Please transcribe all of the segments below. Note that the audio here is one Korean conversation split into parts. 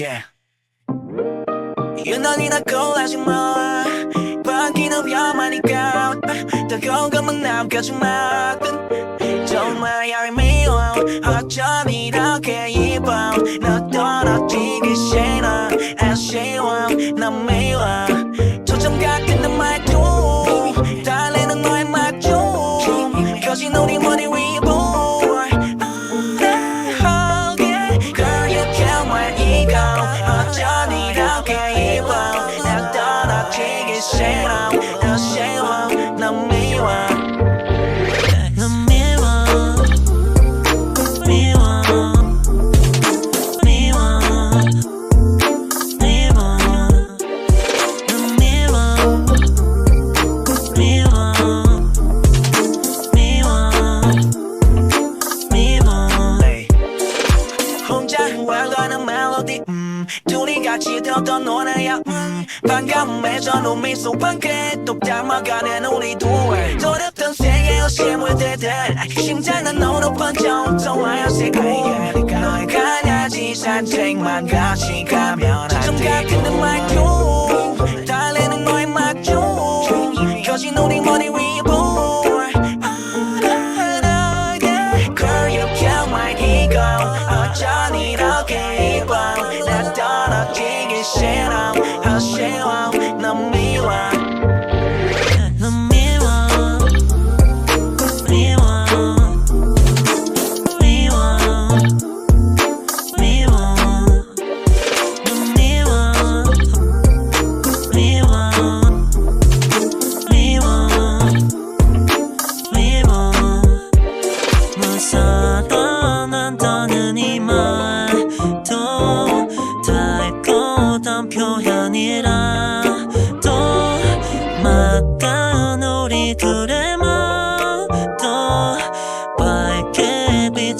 Yeah. 유난히 나 꼴하지 마. 바뀌는 위험하니까. 뜨거운 것만 남겨지 마. 정말 얄미워. 어쩜 이렇게 이뻐. 너 떨어지기 싫어 아쉬워. 난미 음, 둘이 같이 들었던 노래야. 음, 반가움에서 눈미소 반게 또 닮아가는 우리 둘. 또렷한 세계의 실물들들. 심장은 너로 번져 또 하얀색 너의 가냐지 산책만 같이 가면 좀 같은 내 말투 달래는 너의 말투 거진 우리 머리 위에 어쩜 이렇 아쉬워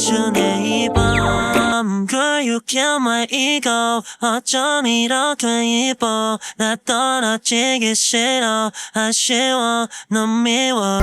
비추네 이밤 Girl you kill my ego 어쩜 이렇게 이뻐. 나 떨어지기 싫어. 아쉬워. 넌 미워